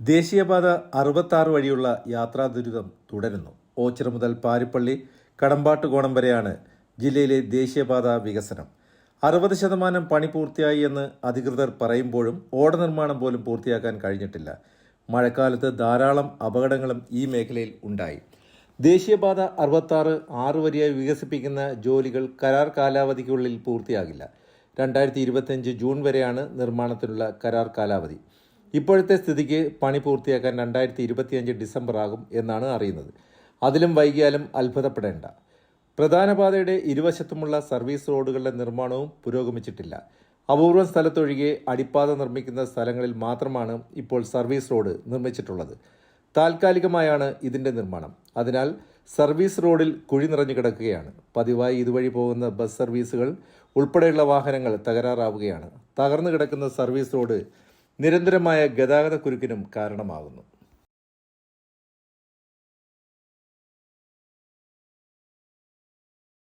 ദേശീയപാത അറുപത്താറ് വഴിയുള്ള യാത്രാ ദുരിതം തുടരുന്നു. ഓച്ചിറ മുതൽ പാരിപ്പള്ളി കടമ്പാട്ടുകോണം വരെയാണ് ജില്ലയിലെ ദേശീയപാത വികസനം. അറുപത് ശതമാനം പണി പൂർത്തിയായി എന്ന് അധികൃതർ പറയുമ്പോഴും ഓട നിർമ്മാണം പോലും പൂർത്തിയാക്കാൻ കഴിഞ്ഞിട്ടില്ല. മഴക്കാലത്ത് ധാരാളം അപകടങ്ങളും ഈ മേഖലയിൽ ഉണ്ടായി. ദേശീയപാത അറുപത്താറ് ആറ് വരിയായി വികസിപ്പിക്കുന്ന ജോലികൾ കരാർ കാലാവധിക്കുള്ളിൽ പൂർത്തിയാകില്ല. രണ്ടായിരത്തി ഇരുപത്തിയഞ്ച് ജൂൺ വരെയാണ് നിർമ്മാണത്തിനുള്ള കരാർ കാലാവധി. ഇപ്പോഴത്തെ സ്ഥിതിക്ക് പണി പൂർത്തിയാക്കാൻ രണ്ടായിരത്തി ഇരുപത്തിയഞ്ച് ഡിസംബർ ആകും എന്നാണ് അറിയുന്നത്. അതിലും വൈകിയാലും അത്ഭുതപ്പെടേണ്ട. പ്രധാന പാതയുടെ ഇരുവശത്തുമുള്ള സർവീസ് റോഡുകളുടെ നിർമ്മാണവും പുരോഗമിച്ചിട്ടില്ല. അപൂർവം സ്ഥലത്തൊഴികെ അടിപ്പാത നിർമ്മിക്കുന്ന സ്ഥലങ്ങളിൽ മാത്രമാണ് ഇപ്പോൾ സർവീസ് റോഡ് നിർമ്മിച്ചിട്ടുള്ളത്. താൽക്കാലികമായാണ് ഇതിന്റെ നിർമ്മാണം. അതിനാൽ സർവീസ് റോഡിൽ കുഴി നിറഞ്ഞു കിടക്കുകയാണ്. പതിവായി ഇതുവഴി പോകുന്ന ബസ് സർവീസുകൾ ഉൾപ്പെടെയുള്ള വാഹനങ്ങൾ തകരാറാവുകയാണ്. തകർന്നു കിടക്കുന്ന സർവീസ് റോഡ് നിരന്തരമായ ഗതാഗത കുരുക്കിനും കാരണമാകുന്നു